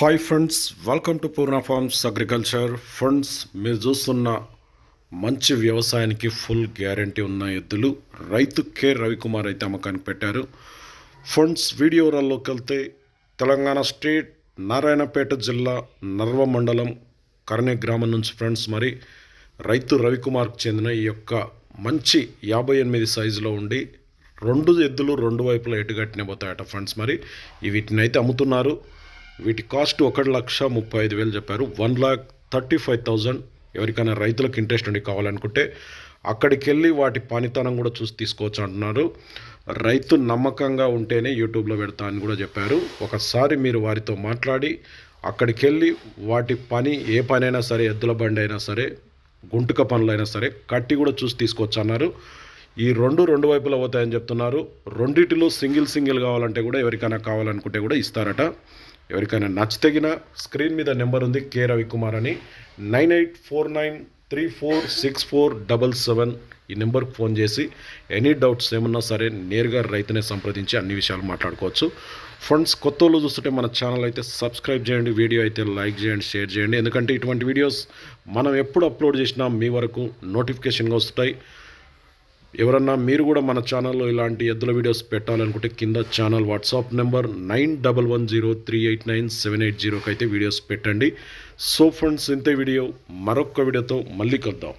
Hi friends welcome to Purna farms agriculture friends మీరు చూస్తున్న మంచి వ్యవసాయానికి ఫుల్ గ్యారంటీ ఉన్న ఎద్దులు రైతు కే. రవికుమార్ అయితే అమ్మకానికి పెట్టారు. ఫండ్స్ వీడియోలోకి వెళ్తే తెలంగాణ స్టేట్ నారాయణపేట జిల్లా నర్వ మండలం కరణి గ్రామం నుంచి ఫ్రెండ్స్ మరి రైతు రవికుమార్కు చెందిన ఈ యొక్క మంచి యాభై ఎనిమిది సైజులో ఉండి రెండు ఎద్దులు రెండు వైపులా ఎటుగట్టిన పోతాయట ఫ్రెండ్స్ మరి వీటిని అయితే అమ్ముతున్నారు. వీటి కాస్ట్ ఒకటి లక్ష ముప్పై ఐదు వేలు చెప్పారు. One lakh thirty five thousand ఎవరికైనా రైతులకు ఇంట్రెస్ట్ ఉండి కావాలనుకుంటే అక్కడికి వెళ్ళి వాటి పనితనం కూడా చూసి తీసుకోవచ్చు అంటున్నారు. రైతు నమ్మకంగా ఉంటేనే యూట్యూబ్లో పెడతా అని కూడా చెప్పారు. ఒకసారి మీరు వారితో మాట్లాడి అక్కడికి వెళ్ళి వాటి పని ఏ పనైనా సరే ఎద్దుల బండి అయినా సరే గుంటుక పనులైనా సరే కట్టి కూడా చూసి తీసుకోవచ్చు అన్నారు. ఈ రెండు రెండు వైపులా అవుతాయని చెప్తున్నారు. రెండిటిలో సింగిల్ సింగిల్ కావాలంటే కూడా ఎవరికైనా కావాలనుకుంటే కూడా ఇస్తారట. ఎవరికైనా నచ్చితగిన స్క్రీన్ మీద నెంబర్ ఉంది కే రవికుమార్ అని. Nine eight four nine three four six four double seven ఈ నెంబర్కి ఫోన్ చేసి ఎనీ డౌట్స్ ఏమన్నా సరే నేరుగా రైతునే సంప్రదించి అన్ని విషయాలు మాట్లాడుకోవచ్చు. ఫ్రెండ్స్ కొత్త వాళ్ళు చూస్తుంటే మన ఛానల్ అయితే సబ్స్క్రైబ్ చేయండి వీడియో అయితే లైక్ చేయండి షేర్ చేయండి. ఎందుకంటే ఇటువంటి వీడియోస్ మనం ఎప్పుడు అప్లోడ్ చేసినా మీ వరకు నోటిఫికేషన్గా వస్తాయి. ఎవరన్నా మీరు కూడా మన ఛానల్లో ఇలాంటి ఎద్దుల వీడియోస్ పెట్టాలనుకుంటే కింద channel WhatsApp number nine double one zero three eight nine seven eight జీరోకి అయితే వీడియోస్ పెట్టండి. సో ఫ్రెండ్స్ ఇంతే వీడియో మరొక వీడియోతో మళ్ళీ కలుద్దాం.